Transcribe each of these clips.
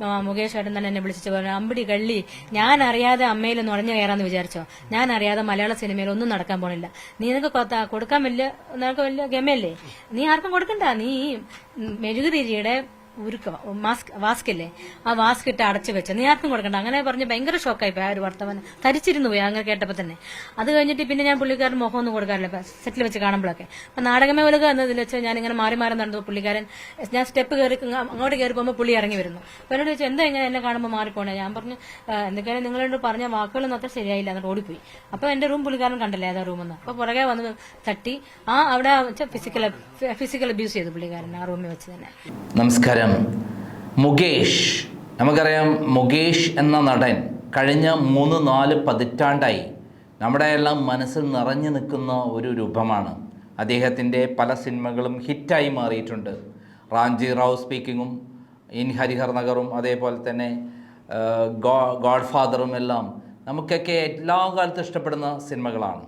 മുകേഷ് ഏട്ടൻ തന്നെ എന്നെ വിളിച്ചു പറഞ്ഞു അമ്പിടി കള്ളി ഞാൻ അറിയാതെ അമ്മയിൽ നുഴഞ്ഞു കയറാന്ന് വിചാരിച്ചോ? ഞാൻ അറിയാതെ മലയാള സിനിമയിൽ ഒന്നും നടക്കാൻ പോണില്ല. നീ നിനക്ക് കൊടുക്കാൻ വലിയ നിനക്ക് വലിയ ഗമയല്ലേ? നീ ആർക്കും കൊടുക്കണ്ട. നീ മെഴുകുതിരിയുടെ ഉരുക്ക മാസ്ക് വാസ്ക് ഇല്ലേ ആ വാസ്ക് ഇട്ട് അടച്ചു വെച്ച. നീ കൊടുക്കണ്ട. അങ്ങനെ പറഞ്ഞ് ഭയങ്കര ഷോക്കായി പോയി ആ ഒരു വർത്തമാനം. തരിച്ചിരുന്നു പോയി അങ്ങനെ കേട്ടപ്പോ തന്നെ. അത് കഴിഞ്ഞിട്ട് പിന്നെ ഞാൻ പുള്ളിക്കാരൻ മുഖം ഒന്നും കൊടുക്കാറില്ല സെറ്റിൽ വെച്ച് കാണുമ്പോഴൊക്കെ അപ്പൊ നാടകമേ ഉലക എന്നതിൽ വെച്ച് ഞാൻ ഇങ്ങനെ മാറി മാറി നടന്നു പുള്ളിക്കാരൻ. ഞാൻ സ്റ്റെപ്പ് കയറി അങ്ങോട്ട് കയറി പോകുമ്പോൾ പുള്ളി ഇറങ്ങി വരുന്നു. അപ്പൊ എന്നോട് ചോദിച്ചു എന്താ ഇങ്ങനെ എന്നെ കാണുമ്പോൾ മാറിപ്പോണേ? ഞാൻ പറഞ്ഞു "ആ, എന്തൊക്കെയാണ് നിങ്ങളോട് പറഞ്ഞ വാക്കുകളൊന്നും അത്ര ശരിയായില്ല എന്നിട്ട് ഓടിപ്പോയി. അപ്പൊ എന്റെ റൂം പുള്ളിക്കാരൻ കണ്ടല്ലേ ഏതാ റൂമെന്ന് അപ്പൊ പുറകെ വന്ന് തട്ടി ആ അവിടെ ഫിസിക്കൽ ഫിസിക്കൽ അബ്യൂസ് ചെയ്തു പുള്ളിക്കാരൻ ആ റൂമിൽ വെച്ച് തന്നെ. നമസ്കാരം. മുകേഷ്. നമുക്കറിയാം മുകേഷ് എന്ന നടൻ കഴിഞ്ഞ മൂന്ന് നാല് പതിറ്റാണ്ടായി നമ്മുടെ എല്ലാം മനസ്സിൽ നിറഞ്ഞു നിൽക്കുന്ന ഒരു രൂപമാണ്. അദ്ദേഹത്തിന്റെ പല സിനിമകളും ഹിറ്റായി മാറിയിട്ടുണ്ട്. റാഞ്ചി റാവു സ്പീക്കിങ്ങും ഇൻ ഹരിഹർ നഗറും അതേപോലെ തന്നെ ഗോ ഗോഡ് ഫാദറും എല്ലാം നമുക്കൊക്കെ എല്ലാ കാലത്തും ഇഷ്ടപ്പെടുന്ന സിനിമകളാണ്.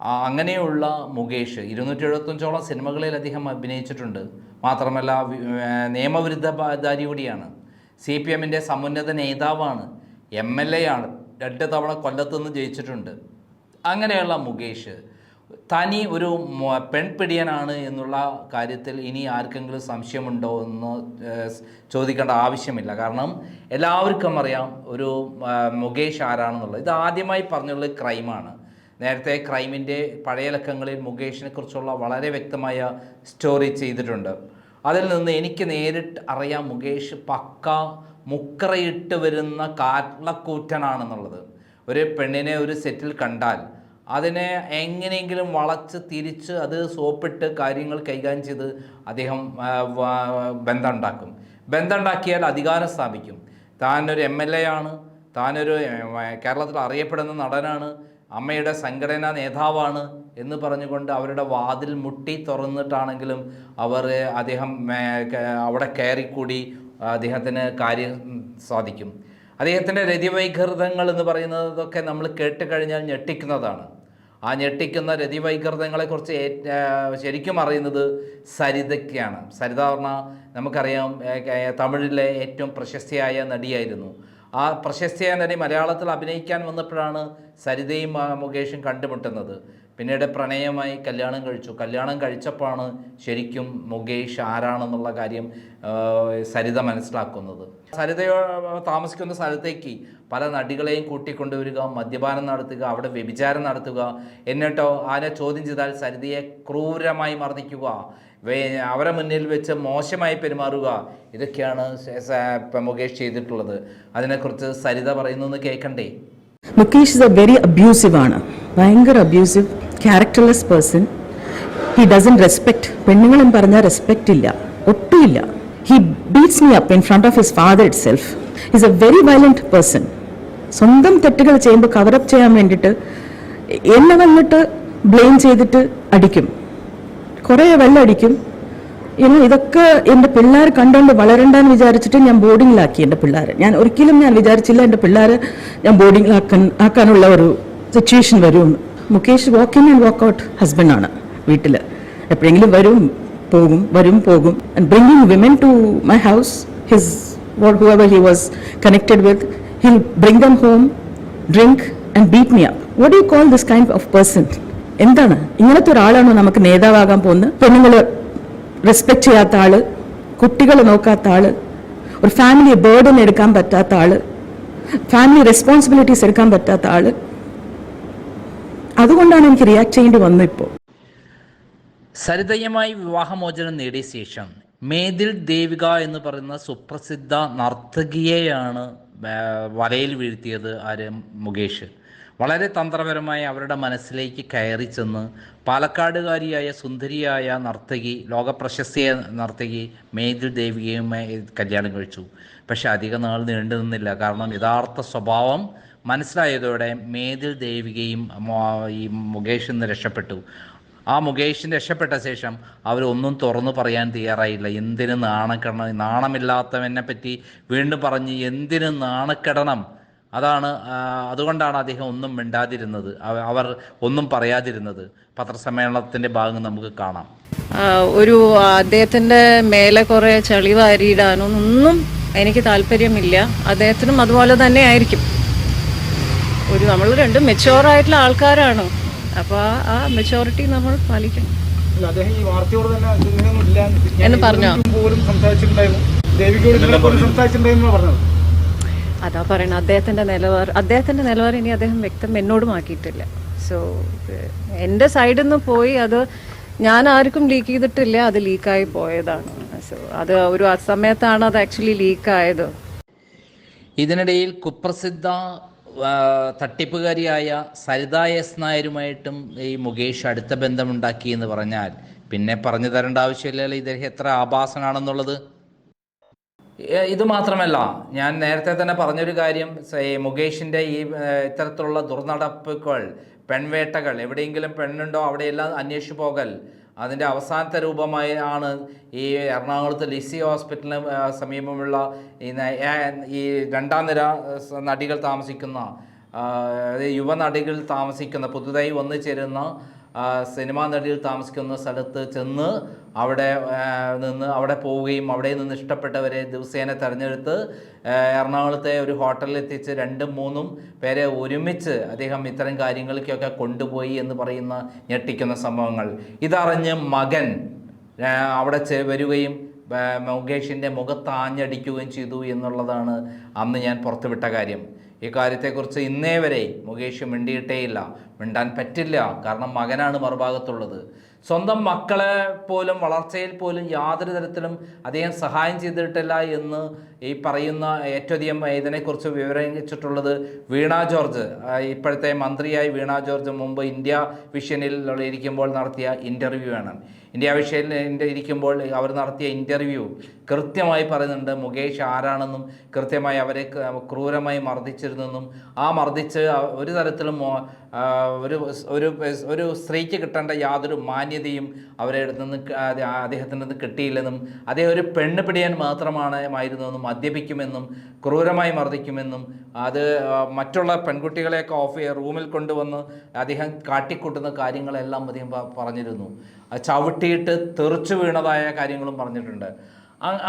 അങ്ങനെയുള്ള മുകേഷ് ഇരുന്നൂറ്റി എഴുപത്തഞ്ചോളം സിനിമകളിൽ അദ്ദേഹം അഭിനയിച്ചിട്ടുണ്ട്. മാത്രമല്ല നിയമവിരുദ്ധ ധാരി കൂടിയാണ് സി പി എമ്മിന്റെ സമുന്നത നേതാവാണ് എം എൽ എ ആണ് രണ്ട് തവണ കൊല്ലത്തുനിന്ന് ജയിച്ചിട്ടുണ്ട്. അങ്ങനെയുള്ള മുകേഷ് തനി ഒരു പെൺപിടിയനാണ് എന്നുള്ള കാര്യത്തിൽ ഇനി ആർക്കെങ്കിലും സംശയമുണ്ടോ എന്ന് ചോദിക്കേണ്ട ആവശ്യമില്ല. കാരണം എല്ലാവർക്കും അറിയാം ഒരു മുകേഷ് ആരാണെന്നുള്ളത്. ഇത് ആദ്യമായി പറഞ്ഞുള്ള ക്രൈമാണ്. നേരത്തെ ക്രൈമിന്റെ പഴയ ലക്കങ്ങളിൽ മുകേഷിനെ കുറിച്ചുള്ള വളരെ വ്യക്തമായ സ്റ്റോറി ചെയ്തിട്ടുണ്ട്. അതിൽ നിന്ന് എനിക്ക് നേരിട്ട് അറിയാം മുകേഷ് പക്ക മുക്കറയിട്ട് വരുന്ന കാരണക്കൂറ്റനാണെന്നുള്ളത്. ഒരു പെണ്ണിനെ ഒരു സെറ്റിൽ കണ്ടാൽ അതിനെ എങ്ങനെയെങ്കിലും വളച്ച് തിരിച്ച് അത് സോപ്പിട്ട് കാര്യങ്ങൾ കൈകാര്യം ചെയ്ത് അദ്ദേഹം ബന്ധമുണ്ടാക്കും. ബന്ധമുണ്ടാക്കിയാൽ അധികാരം സ്ഥാപിക്കും. താനൊരു എം എൽ എ ആണ്. താനൊരു കേരളത്തിൽ അറിയപ്പെടുന്ന നടനാണ്. അമ്മയുടെ സംഘടനാ നേതാവാണ് എന്ന് പറഞ്ഞുകൊണ്ട് അവരുടെ വാതിൽ മുട്ടി തുറന്നിട്ടാണെങ്കിലും അവർ അദ്ദേഹം അവിടെ കയറിക്കൂടി അദ്ദേഹത്തിന് കാര്യം സാധിക്കും. അദ്ദേഹത്തിന്റെ രതിവൈകൃതങ്ങൾ എന്ന് പറയുന്നതൊക്കെ നമ്മൾ കേട്ട് കഴിഞ്ഞാൽ ഞെട്ടിക്കുന്നതാണ്. ആ ഞെട്ടിക്കുന്ന രതിവൈകൃതങ്ങളെക്കുറിച്ച് ശരിക്കും അറിയുന്നത് സരിതയ്ക്കാണ്. സരിത പറഞ്ഞാൽ നമുക്കറിയാം തമിഴിലെ ഏറ്റവും പ്രശസ്തിയായ നടിയായിരുന്നു. ആ പ്രശസ്തിയായ നടി മലയാളത്തിൽ അഭിനയിക്കാൻ വന്നപ്പോഴാണ് സരിതയും മുകേഷും കണ്ടുമുട്ടുന്നത്. പിന്നീട് പ്രണയമായി കല്യാണം കഴിച്ചു. കല്യാണം കഴിച്ചപ്പോഴാണ് ശരിക്കും മുകേഷ് ആരാണെന്നുള്ള കാര്യം സരിത മനസ്സിലാക്കുന്നത്. സരിതയോ താമസിക്കുന്ന സ്ഥലത്തേക്ക് പല നടികളെയും കൂട്ടിക്കൊണ്ടുവരിക മദ്യപാനം നടത്തുക അവിടെ വ്യഭിചാരം നടത്തുക. എന്നിട്ടോ ആരെ ചോദ്യം ചെയ്താൽ സരിതയെ ക്രൂരമായി മർദ്ദിക്കുക അവരെ മുന്നിൽ വെച്ച് മോശമായി പെരുമാറുക. ഇതൊക്കെയാണ് മുകേഷ് ചെയ്തിട്ടുള്ളത്. അതിനെക്കുറിച്ച് സരിത പറയുന്നു കേൾക്കണ്ടേ? Mukesh is a very abusive ആണ്. ഭയങ്കര abusive characterless person he doesn't respect പെണ്ണുങ്ങളും പറഞ്ഞാൽ റെസ്പെക്റ്റ് ഇല്ല ഒട്ടുമില്ല. He beats me up in front of his father itself is a very violent person സ്വന്തം തെറ്റുകൾ ചെയ്യുമ്പോൾ കവറപ്പ് ചെയ്യാൻ വേണ്ടിയിട്ട് എന്നെ വന്നിട്ട് ബ്ലെയിം ചെയ്തിട്ട് അടിക്കും. കുറേ വെള്ളടിക്കും ഇനി ഇതൊക്കെ എന്റെ പിള്ളേർ കണ്ടുകൊണ്ട് വളരണ്ടെന്ന് വിചാരിച്ചിട്ട് ഞാൻ ബോർഡിങ്ങിലാക്കി എന്റെ പിള്ളേരെ. ഞാൻ ഒരിക്കലും ഞാൻ വിചാരിച്ചില്ല എന്റെ പിള്ളേരെ ഞാൻ ബോർഡിങ്ങിലാക്കാൻ ആക്കാനുള്ള ഒരു സിറ്റുവേഷൻ വരുമെന്ന്. Mukesh walk in and walk out ഹസ്ബൻഡാണ് വീട്ടിൽ എപ്പോഴെങ്കിലും വരും പോകും വരും പോകും. And bringing women to my house his what whoever he was connected with he'll bring them home drink and beat me up what you call this kind of person എന്താണ്? ഇങ്ങനത്തെ ഒരാളാണോ നമുക്ക് നേതാവാകാൻ പോകുന്നത്? പെണ്ണുങ്ങൾ റെസ്പെക്ട് ചെയ്യാത്ത ആൾ കുട്ടികളെ നോക്കാത്ത ആൾ ഒരു ഫാമിലി ബേർഡൻ എടുക്കാൻ പറ്റാത്ത ആൾ ഫാമിലി റെസ്പോൺസിബിലിറ്റീസ് എടുക്കാൻ പറ്റാത്ത ആൾ അതുകൊണ്ടാണ് എനിക്ക് റിയാക്ട് ചെയ്യേണ്ടി വന്നത് ഇപ്പോൾ സരിതയുമായി വിവാഹമോചനം നേടിയ ശേഷം മേതിൽ ദേവിക എന്ന് പറയുന്ന സുപ്രസിദ്ധ നർത്തകിയെയാണ് വലയിൽ വീഴ്ത്തിയത് ആര്? മുകേഷ്. വളരെ തന്ത്രപരമായി അവരുടെ മനസ്സിലേക്ക് കയറി ചെന്ന് പാലക്കാടുകാരിയായ സുന്ദരിയായ നർത്തകി ലോകപ്രശസ്തിയ നർത്തകി മേതിൽ ദേവികയുമായി കല്യാണം കഴിച്ചു. പക്ഷെ അധിക നാൾ നീണ്ടു നിന്നില്ല. കാരണം യഥാർത്ഥ സ്വഭാവം മനസ്സിലായതോടെ മേതിൽ ദേവികയും ഈ മുകേഷ് നിന്ന് രക്ഷപ്പെട്ടു. ആ മുകേഷിന് രക്ഷപ്പെട്ട ശേഷം അവരൊന്നും തുറന്നു പറയാൻ തയ്യാറായില്ല. എന്തിനു നാണക്കെടണം? നാണമില്ലാത്തവനെ പറ്റി വീണ്ടും പറഞ്ഞ് എന്തിനു നാണക്കെടണം? അതാണ് അതുകൊണ്ടാണ് അദ്ദേഹം ഒന്നും മിണ്ടാതിരുന്നത്. അവർ ഒന്നും പറയാതിരുന്നത്. പത്രസമ്മേളനത്തിന്റെ ഭാഗം നമുക്ക് കാണാം. ഒരു അദ്ദേഹത്തിന്റെ മേലെ കുറെ ചളി വാരിയിടാനോ ഒന്നും എനിക്ക് താല്പര്യമില്ല. അദ്ദേഹത്തിനും അതുപോലെ തന്നെ ആയിരിക്കും. ഒരു നമ്മൾ രണ്ടും മെച്ചുവർ ആയിട്ടുള്ള ആൾക്കാരാണ്. അപ്പോൾ ആ മെച്ചോറിറ്റി നമ്മൾ പാലിക്കണം. എന്ന് പറഞ്ഞോ? അതാ പറയണ അദ്ദേഹത്തിന്റെ നിലവാരം അദ്ദേഹത്തിന്റെ നിലവാരം ഇനി അദ്ദേഹം വ്യക്തം എന്നോടും ആക്കിയിട്ടില്ല. സോ എന്റെ സൈഡിൽ നിന്ന് പോയി അത് ഞാൻ ആർക്കും ലീക്ക് ചെയ്തിട്ടില്ല അത് ലീക്കായി പോയതാണ്. സോ അത് ഒരു അസമയത്താണ് അത് ആക്ച്വലി ലീക്കായത് ഇതിനിടയിൽ കുപ്രസിദ്ധ തട്ടിപ്പുകാരിയായ സരിത എസ് നായരുമായിട്ടും ഈ മുകേഷ് അടുത്ത ബന്ധമുണ്ടാക്കി എന്ന് പറഞ്ഞാൽ പിന്നെ പറഞ്ഞു തരേണ്ട ആവശ്യമില്ലല്ലോ. ഇദ്ദേഹം എത്ര ആഭാസനാണെന്നുള്ളത്? ഇത് മാത്രമല്ല ഞാൻ നേരത്തെ തന്നെ പറഞ്ഞൊരു കാര്യം. മുകേഷിന്റെ ഈ ഇത്തരത്തിലുള്ള ദുർനടപ്പുകൾ പെൺവേട്ടകൾ എവിടെയെങ്കിലും പെണ്ണുണ്ടോ അവിടെയെല്ലാം അന്വേഷിച്ചു പോകൽ അതിന്റെ അവസാനത്തെ രൂപമായി ആണ് ഈ എറണാകുളത്ത് ലിസി ഹോസ്പിറ്റലിന് സമീപമുള്ള ഈ രണ്ടാം നിര നടികൾ താമസിക്കുന്ന യുവ നടികൾ യുവനടികൾ താമസിക്കുന്ന പുതുതായി വന്നു ചേരുന്ന സിനിമാ നടികൾ താമസിക്കുന്ന സ്ഥലത്ത് ചെന്ന് അവിടെ നിന്ന് അവിടെ പോവുകയും അവിടെ നിന്ന് ഇഷ്ടപ്പെട്ടവരെ ദിവസേന തിരഞ്ഞെടുത്ത് എറണാകുളത്തെ ഒരു ഹോട്ടലിൽ എത്തിച്ച് രണ്ടും മൂന്നും പേരെ ഒരുമിച്ച് അദ്ദേഹം ഇത്തരം കാര്യങ്ങൾക്കൊക്കെ കൊണ്ടുപോയി എന്ന് പറയുന്ന ഞെട്ടിക്കുന്ന സംഭവങ്ങൾ. ഇതറിഞ്ഞ് മകൻ അവിടെ വരികയും മുകേഷിന്റെ മുഖത്ത് ആഞ്ഞടിക്കുകയും ചെയ്തു എന്നുള്ളതാണ് അന്ന് ഞാൻ പുറത്തുവിട്ട കാര്യം. ഈ കാര്യത്തെക്കുറിച്ച് ഇന്നേ വരെ മുകേഷ് മിണ്ടിയിട്ടേയില്ല. മിണ്ടാൻ പറ്റില്ല. കാരണം മകനാണ് മറുഭാഗത്തുള്ളത്. സ്വന്തം മക്കളെ പോലും വളർച്ചയിൽ പോലും യാതൊരു തരത്തിലും അദ്ദേഹം സഹായം ചെയ്തിട്ടില്ല എന്ന് ഈ പറയുന്ന ഏറ്റവും അധികം ഇതിനെക്കുറിച്ച് വിവരിച്ചിട്ടുള്ളത് വീണ ജോർജ്. ഇപ്പോഴത്തെ മന്ത്രിയായി വീണ ജോർജ് മുമ്പ് ഇന്ത്യ വിഷനിൽ ഇരിക്കുമ്പോൾ നടത്തിയ ഇന്റർവ്യൂ ആണ് ഇന്ത്യ വിഷനിൽ ഇരിക്കുമ്പോൾ അവർ നടത്തിയ ഇന്റർവ്യൂ കൃത്യമായി പറയുന്നുണ്ട് മുകേഷ് ആരാണെന്നും കൃത്യമായി അവരെ ക്രൂരമായി മർദ്ദിച്ചിരുന്നെന്നും. ആ മർദ്ദിച്ച് ഒരു തരത്തിലും ഒരു ഒരു ഒരു സ്ത്രീക്ക് കിട്ടേണ്ട യാതൊരു മാന്യതയും അവരെ അടുത്തുനിന്ന് അദ്ദേഹത്തിന്റെ നിന്ന് കിട്ടിയില്ലെന്നും അദ്ദേഹം ഒരു പെണ്ണ് പിടിയാൻ മാത്രമാണ് ആയിരുന്നെന്നും മദ്യപിക്കുമെന്നും ക്രൂരമായി മർദ്ദിക്കുമെന്നും അത് മറ്റുള്ള പെൺകുട്ടികളെയൊക്കെ ഓഫ് റൂമിൽ കൊണ്ടുവന്ന് അദ്ദേഹം കാട്ടിക്കൂട്ടുന്ന കാര്യങ്ങളെല്ലാം അദ്ദേഹം പറഞ്ഞിരുന്നു. ചവിട്ടിയിട്ട് തെറിച്ചു വീണതായ കാര്യങ്ങളും പറഞ്ഞിട്ടുണ്ട്.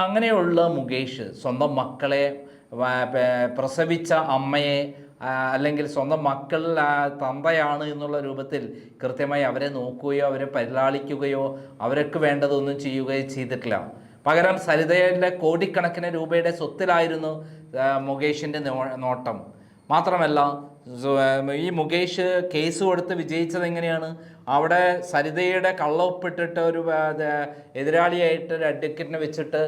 അങ്ങനെയുള്ള മുകേഷ് സ്വന്തം മക്കളെ പ്രസവിച്ച അമ്മയെ അല്ലെങ്കിൽ സ്വന്തം മക്കൾ തന്തയാണ് എന്നുള്ള രൂപത്തിൽ കൃത്യമായി അവരെ നോക്കുകയോ അവരെ പരിലാളിക്കുകയോ അവർക്ക് വേണ്ടതൊന്നും ചെയ്യുകയോ ചെയ്തിട്ടില്ല. പകരം സരിതയുടെ കോടിക്കണക്കിന് രൂപയുടെ സ്വത്തിലായിരുന്നു മുകേഷിന്റെ നോട്ടം. മാത്രമല്ല ഈ മുകേഷ് കേസ് കൊടുത്ത് വിജയിച്ചത് എങ്ങനെയാണ്? അവിടെ സരിതയുടെ കള്ളൊപ്പിട്ടിട്ട് ഒരു എതിരാളിയായിട്ട് ഒരു അഡ്വക്കറ്റിനെ വെച്ചിട്ട്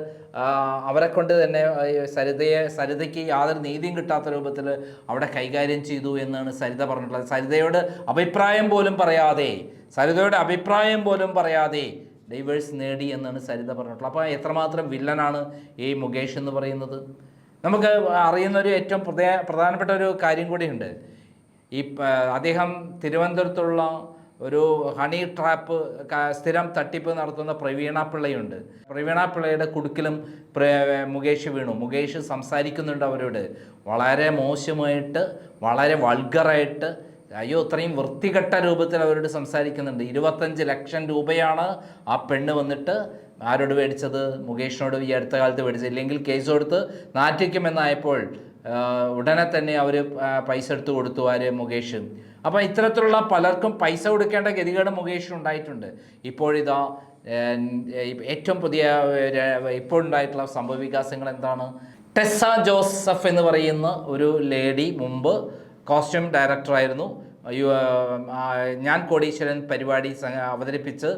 അവരെ കൊണ്ട് തന്നെ സരിതയെ സരിതയ്ക്ക് യാതൊരു നീതിയും കിട്ടാത്ത രൂപത്തിൽ അവിടെ കൈകാര്യം ചെയ്തു എന്നാണ് സരിത പറഞ്ഞിട്ടുള്ളത്. സരിതയോട് അഭിപ്രായം പോലും പറയാതെ സരിതയുടെ അഭിപ്രായം പോലും പറയാതെ ഡൈവേഴ്സ് നേടി എന്നാണ് സരിത പറഞ്ഞിട്ടുള്ളത്. അപ്പോൾ എത്രമാത്രം വില്ലനാണ് ഈ മുകേഷ് എന്ന് പറയുന്നത്? നമുക്ക് അറിയുന്ന ഒരു ഏറ്റവും പ്രധാന പ്രധാനപ്പെട്ട ഒരു കാര്യം കൂടിയുണ്ട്. ഈ അദ്ദേഹം തിരുവനന്തപുരത്തുള്ള ഒരു ഹണി ട്രാപ്പ് സ്ഥിരം തട്ടിപ്പ് നടത്തുന്ന പ്രവീണ പിള്ളയുണ്ട്. പ്രവീണ പിള്ളയുടെ കുടുക്കിലും മുകേഷ് വീണു. മുകേഷ് സംസാരിക്കുന്നുണ്ട് അവരോട്. വളരെ മോശമായിട്ട് വളരെ വൾഗറായിട്ട് അയ്യോ ഇത്രയും വൃത്തികെട്ട രൂപത്തിൽ അവരോട് സംസാരിക്കുന്നുണ്ട്. ഇരുപത്തഞ്ച് ലക്ഷം രൂപയാണ് ആ പെണ്ണ് വന്നിട്ട് ആരോട് മേടിച്ചത്? മുകേഷിനോട് ഈ അടുത്ത കാലത്ത് മേടിച്ചത്? ഇല്ലെങ്കിൽ കേസ് കൊടുത്ത് നാറ്റിക്കുമെന്നായപ്പോൾ ഉടനെ തന്നെ അവർ പൈസ എടുത്ത് കൊടുത്തു ആര്? മുകേഷ്. അപ്പോൾ ഇത്തരത്തിലുള്ള പലർക്കും പൈസ കൊടുക്കേണ്ട ഗതികേട് മുകേഷ് ഉണ്ടായിട്ടുണ്ട്. ഇപ്പോഴിതാ ഏറ്റവും പുതിയ ഇപ്പോഴുണ്ടായിട്ടുള്ള സംഭവ വികാസങ്ങൾ എന്താണ്? ടെസ്സ ജോസഫ് എന്ന് പറയുന്ന ഒരു ലേഡി മുമ്പ് കോസ്റ്റ്യൂം ഡയറക്ടറായിരുന്നു. ഞാൻ കോടീശ്വരൻ പരിപാടി അവതരിപ്പിച്ച്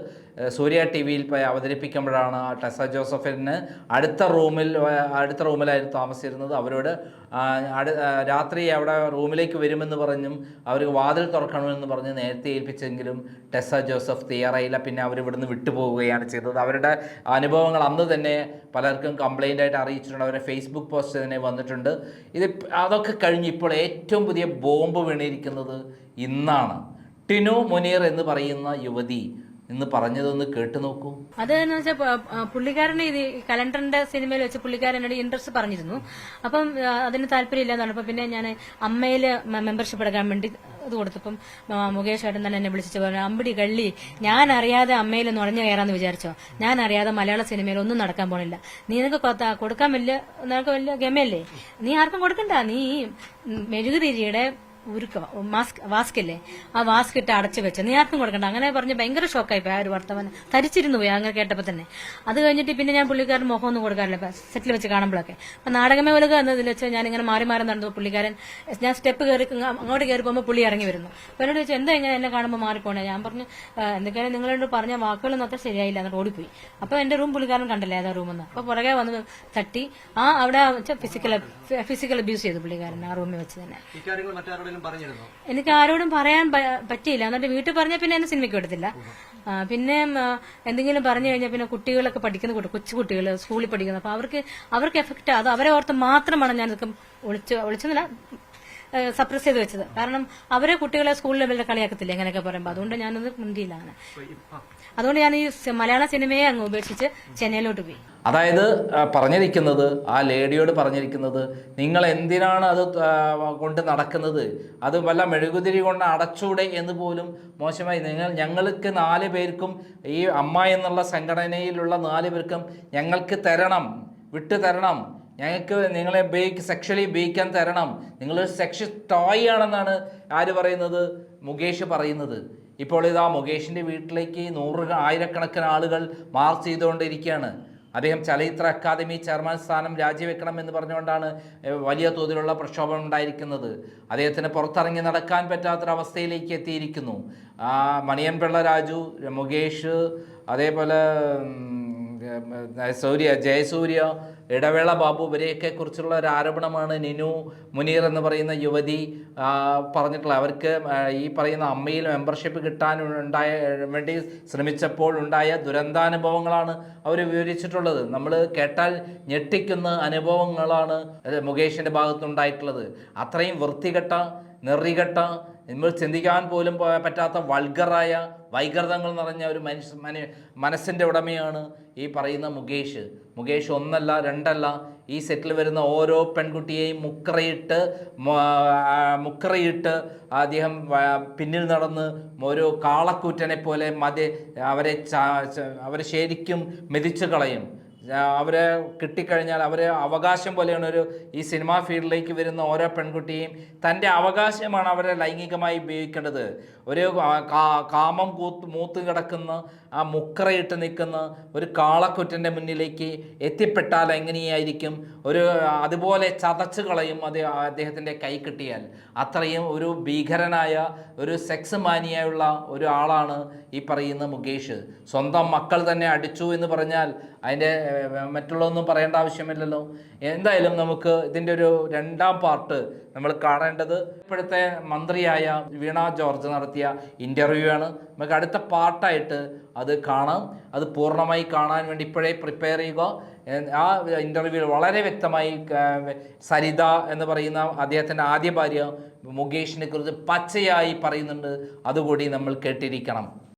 സൂര്യ ടി വിയിൽ അവതരിപ്പിക്കുമ്പോഴാണ് ആ ടെസ ജോസഫിന് അടുത്ത റൂമിൽ അടുത്ത റൂമിലായിരുന്നു താമസിച്ചിരുന്നത്. അവരോട് രാത്രി അവിടെ റൂമിലേക്ക് വരുമെന്ന് പറഞ്ഞും അവർ വാതിൽ തുറക്കണമെന്ന് പറഞ്ഞ് നേരത്തെ ഏൽപ്പിച്ചെങ്കിലും ടെസ ജോസഫ് തയ്യാറായില്ല. പിന്നെ അവർ ഇവിടുന്ന് വിട്ടുപോവുകയാണ് ചെയ്തത്. അവരുടെ അനുഭവങ്ങൾ അന്ന് തന്നെ പലർക്കും കംപ്ലൈന്റ് ആയിട്ട് അറിയിച്ചിട്ടുണ്ട്. അവരുടെ ഫേസ്ബുക്ക് പോസ്റ്റ് തന്നെ വന്നിട്ടുണ്ട്. ഇത് അതൊക്കെ കഴിഞ്ഞ് ഇപ്പോൾ ഏറ്റവും പുതിയ ബോംബ് വീണിരിക്കുന്നത് ഇന്നാണ്. ടിനു മുനീർ എന്ന് പറയുന്ന യുവതി എന്ന് പറഞ്ഞതൊന്ന് കേട്ടു നോക്കൂ. അതെന്ന് വെച്ചാൽ പുള്ളിക്കാരൻ ഇത് കലണ്ടറിന്റെ സിനിമയിൽ വെച്ച് പുള്ളിക്കാരൻ എന്നോട് ഇൻട്രസ്റ്റ് പറഞ്ഞിരുന്നു. അപ്പം അതിന് താല്പര്യമില്ലെന്നാണ് അപ്പൊ പിന്നെ ഞാൻ അമ്മയിൽ മെമ്പർഷിപ്പ് എടുക്കാൻ വേണ്ടി ഇത് കൊടുത്തപ്പം മുകേഷ് ഏട്ടൻ തന്നെ എന്നെ വിളിച്ചു പറഞ്ഞു അമ്പിടി കള്ളി ഞാൻ അറിയാതെ അമ്മയിൽ നുഴഞ്ഞു കയറാന്ന് വിചാരിച്ചോ. ഞാൻ അറിയാതെ മലയാള സിനിമയിൽ ഒന്നും നടക്കാൻ പോണില്ല. നീ നിനക്ക് കൊടുക്കാൻ വലിയ നിനക്ക് വലിയ ഗമയല്ലേ? നീ ആർക്കും കൊടുക്കണ്ട. നീ മെഴുകുതിരിയുടെ ഉരുക്ക മാസ്ക് അല്ലേ ആ വാസ്ക് ഇട്ട് അടച്ചു വെച്ച്. നീ ആർക്കും കൊടുക്കണ്ട. അങ്ങനെ പറഞ്ഞ് ഭയങ്കര ഷോക്കായി പോയി ആ ഒരു വർത്തമാനം. തരിച്ചിരുന്നു പോയി അങ്ങനെ കേട്ടപ്പോ തന്നെ. അത് കഴിഞ്ഞിട്ട് പിന്നെ ഞാൻ പുള്ളിക്കാരൻ മുഖം ഒന്നും കൊടുക്കാറില്ല സെറ്റിൽ വെച്ച് കാണുമ്പോഴൊക്കെ അപ്പൊ നാടകമേ ഉലക എന്നതിൽ വെച്ച് ഞാൻ ഇങ്ങനെ മാറി മാറി നടന്നു പുള്ളിക്കാരൻ. ഞാൻ സ്റ്റെപ്പ് കയറി അങ്ങോട്ട് കയറി പോകുമ്പോൾ പുള്ളി ഇറങ്ങി വരുന്നു. അപ്പൊ എന്നോട് എന്താ ഇങ്ങനെ എന്നെ കാണുമ്പോൾ മാറിപ്പോണേ? ഞാൻ പറഞ്ഞു "ആ, എന്തൊക്കെയാണ് നിങ്ങളോട് പറഞ്ഞ വാക്കുകളൊന്നും അത്ര ശരിയായില്ല എന്നിട്ട് ഓടിപ്പോയി. അപ്പൊ എന്റെ റൂം പുള്ളിക്കാരൻ കണ്ടല്ലേ ഏതാ റൂമെന്ന് അപ്പൊ പുറകെ വന്ന് തട്ടി ആ അവിടെ ഫിസിക്കൽ ഫിസിക്കൽ അബ്യൂസ് ചെയ്തു പുള്ളിക്കാരൻ ആ റൂമിൽ വെച്ച് തന്നെ. എനിക്ക് ആരോടും പറയാൻ പറ്റിയില്ല. എന്നിട്ട് വീട്ടിൽ പറഞ്ഞ പിന്നെ എന്നെ സിനിമയ്ക്ക് എടുത്തില്ല പിന്നെ എന്തെങ്കിലും പറഞ്ഞു കഴിഞ്ഞാൽ പിന്നെ കുട്ടികളൊക്കെ പഠിക്കുന്ന കുട്ടി കൊച്ചു കുട്ടികൾ സ്കൂളിൽ പഠിക്കുന്നത് അപ്പൊ അവർക്ക് അവർക്ക് എഫക്റ്റ് അത് അവരെ ഓർത്ത് മാത്രമാണ് ഞാൻ ഇതൊക്കെ ഒളിച്ച് ഒളിച്ചെന്നില്ല സപ്രസ് ചെയ്ത് വെച്ചത്. കാരണം അവരെ കുട്ടികളെ സ്കൂൾ ലെവലിൽ കളിയാക്കത്തില്ല? ഇങ്ങനെയൊക്കെ പറയുമ്പോൾ അതുകൊണ്ട് ഞാനത് മുന്തിയില്ല അങ്ങനെ. അതുകൊണ്ട് ഞാൻ ഈ മലയാള സിനിമയെ അങ്ങ് ഉപേക്ഷിച്ച് ചെന്നൈയിലോട്ട് പോയി. അതായത് പറഞ്ഞിരിക്കുന്നത് ആ ലേഡിയോട് പറഞ്ഞിരിക്കുന്നത് നിങ്ങൾ എന്തിനാണ് അത് കൊണ്ട് നടക്കുന്നത്? അത് വല്ല മെഴുകുതിരി കൊണ്ട് അടച്ചൂടെ എന്ന് പോലും മോശമായി നിങ്ങൾ ഞങ്ങൾക്ക് നാല് പേർക്കും ഈ അമ്മ എന്നുള്ള സംഘടനയിലുള്ള നാല് പേർക്കും ഞങ്ങൾക്ക് തരണം വിട്ടു തരണം. ഞങ്ങൾക്ക് നിങ്ങളെ ബേക്ക് സെക്ഷലി ബേക്കാൻ തരണം. നിങ്ങൾ സെക്ഷ ടോയ് ആണെന്നാണ് ആര് പറയുന്നത്? മുകേഷ് പറയുന്നത്. ഇപ്പോൾ ഇതാ മുകേഷിന്റെ വീട്ടിലേക്ക് നൂറ് ആയിരക്കണക്കിന് ആളുകൾ മാർച്ച് ചെയ്തുകൊണ്ടിരിക്കുകയാണ്. അദ്ദേഹം ചലച്ചിത്ര അക്കാദമി ചെയർമാൻ സ്ഥാനം രാജിവെക്കണം എന്ന് പറഞ്ഞുകൊണ്ടാണ് വലിയ തോതിലുള്ള പ്രക്ഷോഭം ഉണ്ടായിരിക്കുന്നത്. അദ്ദേഹത്തിന് പുറത്തിറങ്ങി നടക്കാൻ പറ്റാത്തൊരവസ്ഥയിലേക്ക് എത്തിയിരിക്കുന്നു. മണിയൻപിള്ള മണിയൻ പിള്ള രാജു മുകേഷ് അതേപോലെ സൂര്യ ജയസൂര്യ ഇടവേള ബാബു ഇവരെയൊക്കെ കുറിച്ചുള്ള ഒരു ആരോപണമാണ് നിനു മുനീർ എന്ന് പറയുന്ന യുവതി പറഞ്ഞിട്ടുള്ളത്. അവർക്ക് ഈ പറയുന്ന അമ്മയിൽ മെമ്പർഷിപ്പ് കിട്ടാൻ ഉണ്ടായ വേണ്ടി ശ്രമിച്ചപ്പോൾ ഉണ്ടായ ദുരന്താനുഭവങ്ങളാണ് അവർ വിവരിച്ചിട്ടുള്ളത്. നമ്മൾ കേട്ടാൽ ഞെട്ടിക്കുന്ന അനുഭവങ്ങളാണ് മുകേഷിന്റെ ഭാഗത്തുണ്ടായിട്ടുള്ളത് അത്രയും വൃത്തികെട്ട നെറികെട്ട നമ്മൾ ചിന്തിക്കാൻ പോലും പറ്റാത്ത വൾഗറായ വൈകൃതങ്ങൾ നിറഞ്ഞ ഒരു മനുഷ്യ മന മനസ്സിന്റെ ഉടമയാണ് ഈ പറയുന്ന മുകേഷ്. മുകേഷ് ഒന്നല്ല രണ്ടല്ല ഈ സെറ്റിൽ വരുന്ന ഓരോ പെൺകുട്ടിയെയും മുക്കറയിട്ട് മുക്കറയിട്ട് അദ്ദേഹം പിന്നിൽ നടന്ന് ഓരോ കാളക്കൂറ്റനെ പോലെ മതി അവരെ അവരെ ശരിക്കും മെതിച്ചു കളയും. അവരെ കിട്ടിക്കഴിഞ്ഞാൽ അവരെ അവകാശം പോലെയാണ് ഒരു ഈ സിനിമാ ഫീൽഡിലേക്ക് വരുന്ന ഓരോ പെൺകുട്ടിയും. തന്റെ അവകാശമാണ് അവരെ ലൈംഗികമായി ഉപയോഗിക്കേണ്ടത്. ഒരു കാമം കൂത്ത് മൂത്ത് കിടക്കുന്ന ആ മുക്കറയിട്ട് നിൽക്കുന്ന ഒരു കാളക്കുറ്റന്റെ മുന്നിലേക്ക് എത്തിപ്പെട്ടാൽ എങ്ങനെയായിരിക്കും? ഒരു അതുപോലെ ചതച്ച് കളയും അത് അദ്ദേഹത്തിന്റെ കൈ കിട്ടിയാൽ. അത്രയും ഒരു ഭീകരനായ ഒരു സെക്സ് മാനിയായുള്ള ഒരാളാണ് ഈ പറയുന്ന മുകേഷ്. സ്വന്തം മക്കൾ തന്നെ അടിച്ചു എന്ന് പറഞ്ഞാൽ അതിന്റെ മറ്റുള്ളതൊന്നും പറയേണ്ട ആവശ്യമില്ലല്ലോ. എന്തായാലും നമുക്ക് ഇതിന്റെ ഒരു രണ്ടാം പാർട്ട് നമ്മൾ കാണേണ്ടത് ഇപ്പോഴത്തെ മന്ത്രിയായ വീണ ജോർജ് നടത്തിയ ഇന്റർവ്യൂ ആണ്. നമുക്ക് അടുത്ത പാർട്ടായിട്ട് അത് കാണാം. അത് പൂർണമായി കാണാൻ വേണ്ടി ഇപ്പോഴേ പ്രിപ്പയർ ചെയ്യുക. ആ ഇന്റർവ്യൂവിൽ വളരെ വ്യക്തമായി സരിത എന്ന് പറയുന്ന അദ്ദേഹത്തിന്റെ ആദ്യ ഭാര്യ മുകേഷിനെ കുറിച്ച് പച്ചയായി പറയുന്നുണ്ട്. അതുകൂടി നമ്മൾ കേട്ടിരിക്കണം.